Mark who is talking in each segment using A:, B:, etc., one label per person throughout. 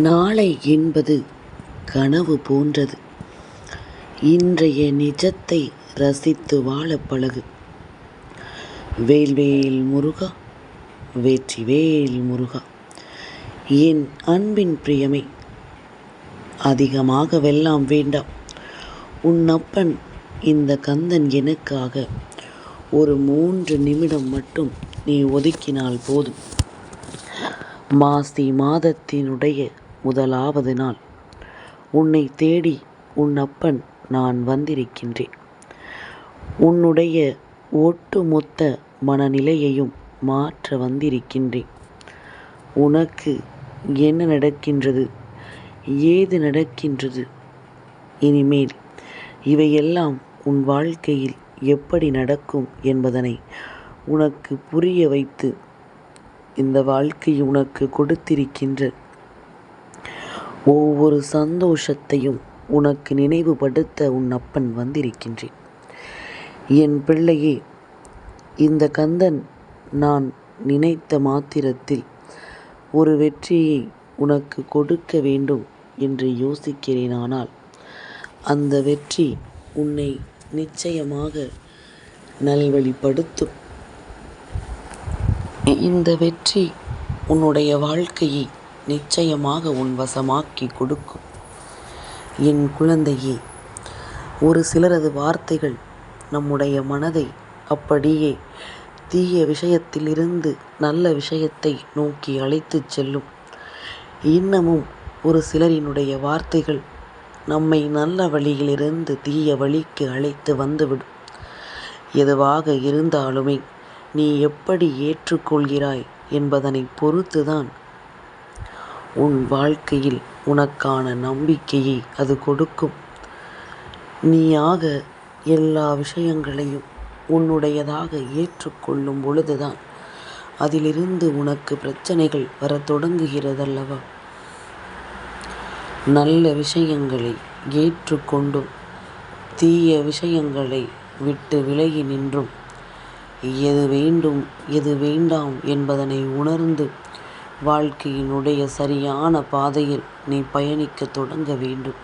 A: நாளை என்பது கனவு போன்றது. இன்றைய நிஜத்தை ரசித்து வாழ பழகு. வேல்வேல் முருகா வெற்றிவேல் முருகா என் அன்பின் பிரியமே அதிகமாக வெல்லாம் வேண்டாம். உன் அப்பன் இந்த கந்தன் எனக்காக ஒரு மூன்று நிமிடம் மட்டும் நீ ஒதுக்கினால் போதும். மாசி மாதத்தினுடைய முதலாவது நாள். உன்னை தேடி உன் அப்பன் நான் வந்திருக்கின்றேன். உன்னுடைய ஒட்டுமொத்த மனநிலையையும் மாற்ற வந்திருக்கின்றேன். உனக்கு என்ன நடக்கின்றது? ஏது நடக்கின்றது? இனிமேல் இவையெல்லாம் உன் வாழ்க்கையில் எப்படி நடக்கும் என்பதனை உனக்கு புரிய வைத்து இந்த வாழ்க்கை உனக்கு கொடுத்திருக்கின்ற ஒவ்வொரு சந்தோஷத்தையும் உனக்கு நினைவுபடுத்த உன் அப்பன் வந்திருக்கின்றேன். என் பிள்ளையே இந்த கந்தன் நான் நினைத்த மாத்திரத்தில் ஒரு வெற்றியை உனக்கு கொடுக்க வேண்டும் என்று யோசிக்கிறேனானால் அந்த வெற்றி உன்னை நிச்சயமாக நல்வழிப்படுத்தும். இந்த வெற்றி உன்னுடைய வாழ்க்கையை நிச்சயமாக உன் வசமாக்கி கொடுக்கும். என் குழந்தையே ஒரு சிலரது வார்த்தைகள் நம்முடைய மனதை அப்படியே தீய விஷயத்திலிருந்து நல்ல விஷயத்தை நோக்கி அழைத்துச் செல்லும். இன்னமும் ஒரு சிலரினுடைய வார்த்தைகள் நம்மை நல்ல வழியிலிருந்து தீய வழிக்கு அழைத்து வந்துவிடும். எதுவாக இருந்தாலுமே நீ எப்படி ஏற்றுக்கொள்கிறாய் என்பதனை பொறுத்துதான் உன் வாழ்க்கையில் உனக்கான நம்பிக்கையை அது கொடுக்கும். நீயாக எல்லா விஷயங்களையும் உன்னுடையதாக ஏற்றுக்கொள்ளும் பொழுதுதான் அதிலிருந்து உனக்கு பிரச்சனைகள் வரத் தொடங்குகிறதல்லவா? நல்ல விஷயங்களை ஏற்றுக்கொண்டும் தீய விஷயங்களை விட்டு விலகி நின்றும். எது வேண்டும் எது வேண்டாம் என்பதனை உணர்ந்து வாழ்க்கையினுடைய சரியான பாதையில் நீ பயணிக்க தொடங்க வேண்டும்.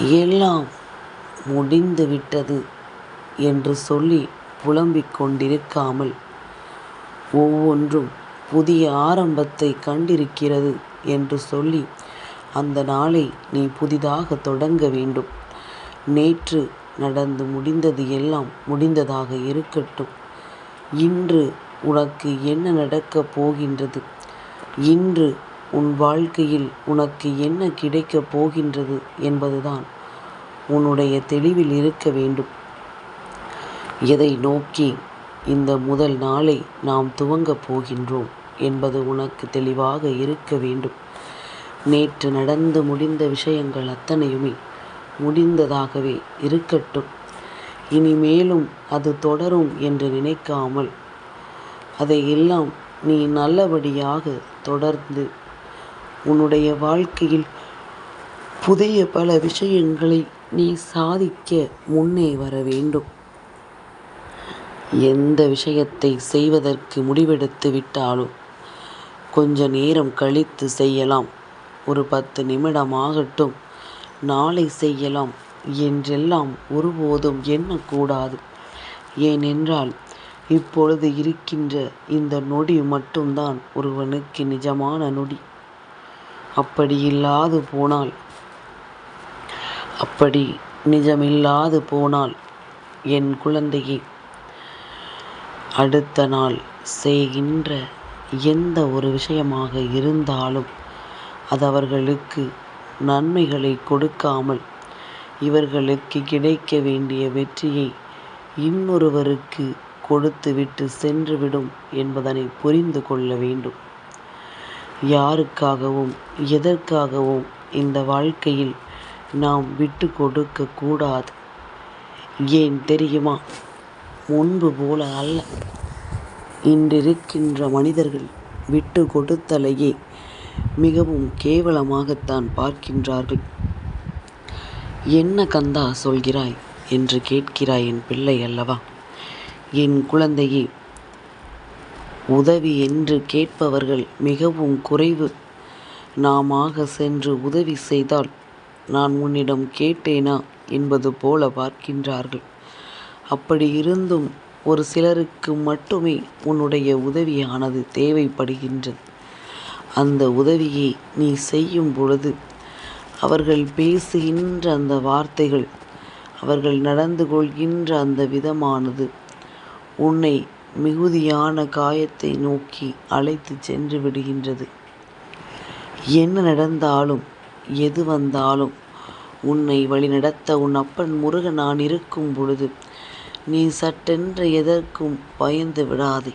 A: எல்லாம் முடிந்து விட்டது என்று சொல்லி புலம்பிக் கொண்டிருக்காமல் ஒவ்வொன்றும் புதிய ஆரம்பத்தை கண்டிருக்கிறது என்று சொல்லி அந்த நாளை நீ புதிதாக தொடங்க வேண்டும். நேற்று நடந்து முடிந்தது எல்லாம் முடிந்ததாக இருக்கட்டும். இன்று உனக்கு என்ன நடக்கப் போகின்றது? இன்று உன் வாழ்க்கையில் உனக்கு என்ன கிடைக்கப் போகின்றது என்பதுதான் உன்னுடைய தெளிவில் இருக்க வேண்டும். எதை நோக்கி இந்த முதல் நாளை நாம் துவங்கப் போகின்றோம் என்பது உனக்கு தெளிவாக இருக்க வேண்டும். நேற்று நடந்து முடிந்த விஷயங்கள் அத்தனையுமே முடிந்ததாகவே இருக்கட்டும். இனிமேலும் அது தொடரும் என்று நினைக்காமல் அதையெல்லாம் நீ நல்லபடியாக தொடர்ந்து உன்னுடைய வாழ்க்கையில் புதிய பல விஷயங்களை நீ சாதிக்க முன்னே வர வேண்டும். எந்த விஷயத்தை செய்வதற்கு முடிவெடுத்து விட்டாலும் கொஞ்ச நேரம் கழித்து செய்யலாம். ஒரு பத்து நிமிடம் ஆகட்டும் நாளை செய்யலாம் என்றெல்லாம் ஒருபோதும் எண்ணக்கூடாது. ஏனென்றால் இப்பொழுது இருக்கின்ற இந்த நொடி மட்டும்தான் ஒருவனுக்கு நிஜமான நொடி. அப்படி இல்லாது போனால் அப்படி நிஜமில்லாது போனால் என் குழந்தையை அடுத்த நாள் செய்கின்ற எந்த ஒரு விஷயமாக இருந்தாலும் அது அவர்களுக்கு நன்மைகளை கொடுக்காமல் இவர்களுக்கு கிடைக்க வேண்டிய வெற்றியை இன்னொருவருக்கு கொடுத்துவிட்டு சென்றுவிடும் என்பதனை புரிந்து கொள்ள வேண்டும். யாருக்காகவும் எதற்காகவும் இந்த வாழ்க்கையில் நாம் விட்டு கொடுக்க கூடாது. ஏன் தெரியுமா? முன்பு போல அல்ல. இன்றிருக்கின்ற மனிதர்கள் விட்டு கொடுத்தலையே மிகவும் கேவலமாகத்தான் பார்க்கின்றார்கள். என்ன கந்தா சொல்கிறாய்? என்று கேட்கிறாய் என் பிள்ளை அல்லவா? என் குழந்தையே உதவி என்று கேட்பவர்கள் மிகவும் குறைவு. நாமாக சென்று உதவி செய்தால் நான் உன்னிடம் கேட்டேனா என்பது போல பார்க்கின்றார்கள். அப்படி இருந்தும் ஒரு சிலருக்கு மட்டுமே உன்னுடைய உதவியானது தேவைப்படுகின்றது. அந்த உதவியை நீ செய்யும் பொழுது அவர்கள் பேசுகின்ற அந்த வார்த்தைகள் அவர்கள் நடந்து கொள்கின்ற அந்த விதமானது உன்னை மிகுதியான காயத்தை நோக்கி அழைத்து சென்று விடுகின்றது. என்ன நடந்தாலும் எது வந்தாலும் உன்னை வழிநடத்த உன் அப்பன் முருகன் நான் இருக்கும் பொழுது நீ சட்டென்று எதற்கும் பயந்து விடாதே.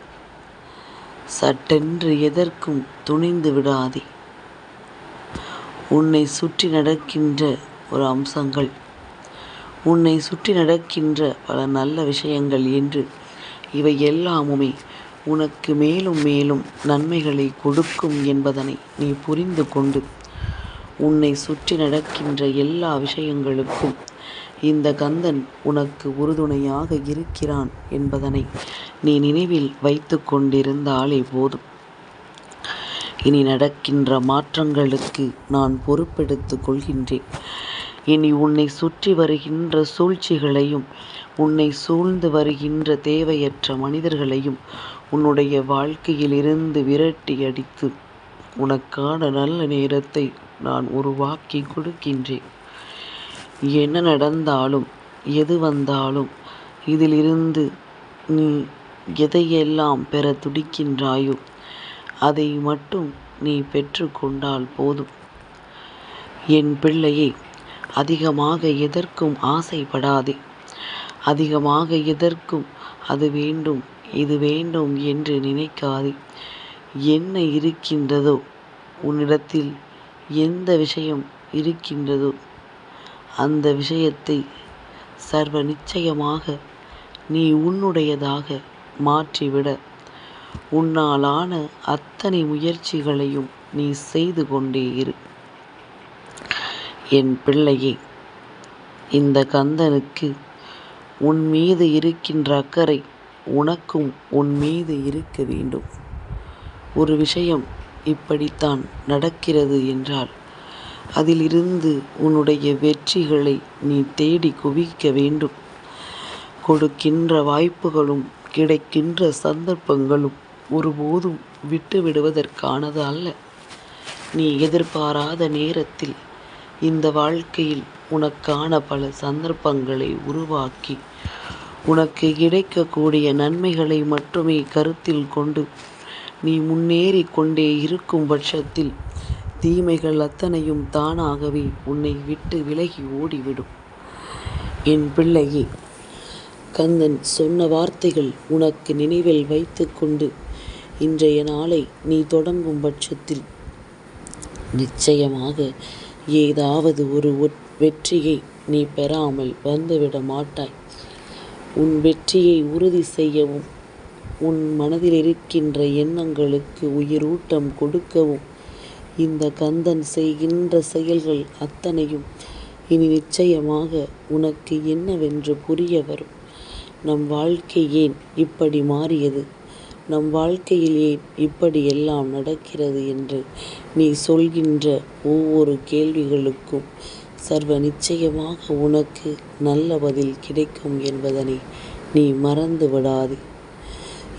A: சட்டென்று எதற்கும் துணிந்து விடாதே. உன்னை சுற்றி நடக்கின்ற ஒரு அம்சங்கள் உன்னை சுற்றி நடக்கின்ற பல நல்ல விஷயங்கள் என்று இவை எல்லாமுமே உனக்கு மேலும் மேலும் நன்மைகளை கொடுக்கும் என்பதனை நீ புரிந்து கொண்டு உன்னை சுற்றி நடக்கின்ற எல்லா விஷயங்களுக்கும் இந்த கந்தன் உனக்கு உறுதுணையாக இருக்கிறான் என்பதனை நீ நினைவில் வைத்து கொண்டிருந்தாலே போதும். இனி நடக்கின்ற மாற்றங்களுக்கு நான் பொறுப்பெடுத்து கொள்கின்றேன். இனி உன்னை சுற்றி வருகின்ற சூழ்ச்சிகளையும் உன்னை சூழ்ந்து வருகின்ற தேவையற்ற மனிதர்களையும் உன்னுடைய வாழ்க்கையில் இருந்து விரட்டி அடித்து உனக்கான நல்ல நேரத்தை நான் உருவாக்கி கொடுக்கின்றேன். என்ன நடந்தாலும் எது வந்தாலும் இதிலிருந்து நீ எதையெல்லாம் பெற துடிக்கின்றாயோ அதை மட்டும் நீ பெற்றுக்கொண்டால் போதும். என் பிள்ளையை அதிகமாக எதற்கும் ஆசைப்படாதே. அதிகமாக எதற்கும் அது வேண்டும் இது வேண்டும் என்று நினைக்காதே. என்ன இருக்கின்றதோ உன்னிடத்தில் எந்த விஷயம் இருக்கின்றதோ அந்த விஷயத்தை சர்வ நிச்சயமாக நீ உன்னுடையதாக மாற்றிவிட உன்னாலான அத்தனை முயற்சிகளையும் நீ செய்து கொண்டே இரு. என் பிள்ளையே இந்த கந்தனுக்கு உன் மீது இருக்கின்ற அக்கறை உனக்கும் உன் மீது இருக்க வேண்டும். ஒரு விஷயம் இப்படித்தான் நடக்கிறது என்றால் அதிலிருந்து உன்னுடைய வெற்றிகளை நீ தேடி குவிக்க வேண்டும். கொடுக்கின்ற வாய்ப்புகளும் கிடைக்கின்ற சந்தர்ப்பங்களும் ஒருபோதும் விட்டுவிடுவதற்கானது அல்ல. நீ எதிர்பாராத நேரத்தில் இந்த வாழ்க்கையில் உனக்கான பல சந்தர்ப்பங்களை உருவாக்கி உனக்கு கிடைக்கக்கூடிய நன்மைகளை மட்டுமே கருத்தில் கொண்டு நீ முன்னேறி கொண்டே இருக்கும் பட்சத்தில் தீமைகள் அத்தனையும் தானாகவே உன்னை விட்டு விலகி ஓடிவிடும். என் பிள்ளையே கந்தன் சொன்ன வார்த்தைகள் உனக்கு நினைவில் வைத்துக்கொண்டு இன்றைய நாளை நீ தொடங்கும் பட்சத்தில் நிச்சயமாக ஏதாவது ஒரு வெற்றியை நீ பெறாமல் வந்துவிட மாட்டாய். உன் வெற்றியை உறுதி செய்யவும் உன் மனதில் இருக்கின்ற எண்ணங்களுக்கு உயிரூட்டம் கொடுக்கவும் இந்த கந்தன் செய்கின்ற செயல்கள் அத்தனையும் இனி நிச்சயமாக உனக்கு என்னவென்று புரிய வரும். நம் வாழ்க்கை ஏன் இப்படி மாறியது? நம் வாழ்க்கையில் ஏன் இப்படியெல்லாம் நடக்கிறது என்று நீ சொல்கின்ற ஒவ்வொரு கேள்விகளுக்கும் சர்வ நிச்சயமாக உனக்கு நல்ல பதில் கிடைக்கும் என்பதனை நீ மறந்து விடாது.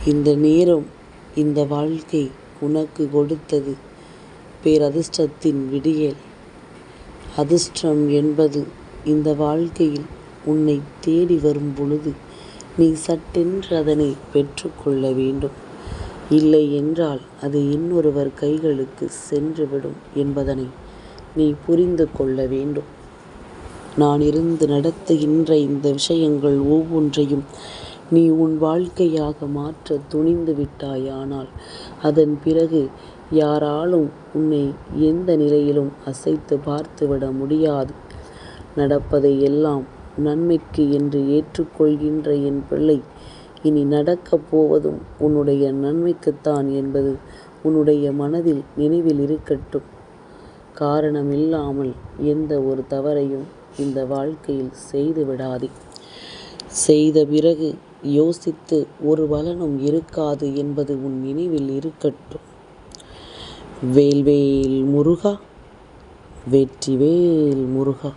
A: இந்த நேரம் இந்த வாழ்க்கை உனக்கு கொடுத்தது பேரதிர்ஷ்டத்தின் விடியல். அதிர்ஷ்டம் என்பது இந்த வாழ்க்கையில் உன்னை தேடி வரும் பொழுது நீ சட்டென்று அதனை பெற்றுக்கொள்ள வேண்டும். இல்லை என்றால் அது இன்னொருவர் கைகளுக்கு சென்றுவிடும் என்பதனை நீ புரிந்து கொள்ள வேண்டும். நான் இருந்து நடத்துகின்ற இந்த விஷயங்கள் ஒவ்வொன்றையும் நீ உன் வாழ்க்கையாக மாற்ற துணிந்து விட்டாயானால் அதன் பிறகு யாராலும் உன்னை எந்த நிலையிலும் அசைத்து பார்த்துவிட முடியாது. நடப்பதை எல்லாம் நன்மைக்கு என்று ஏற்றுக்கொள்கின்ற என் பிள்ளை. இனி நடக்கப் போவதும் உன்னுடைய நன்மைக்குத்தான் என்பது உன்னுடைய மனதில் நினைவில் இருக்கட்டும். காரணமில்லாமல் எந்த ஒரு தவறையும் இந்த வாழ்க்கையில் செய்து விடாதே. செய்த பிறகு யோசித்து ஒரு பலனும் இருக்காது என்பது உன் நினைவில் இருக்கட்டும். வேல்வேல் முருகா வெற்றிவேல் முருகா.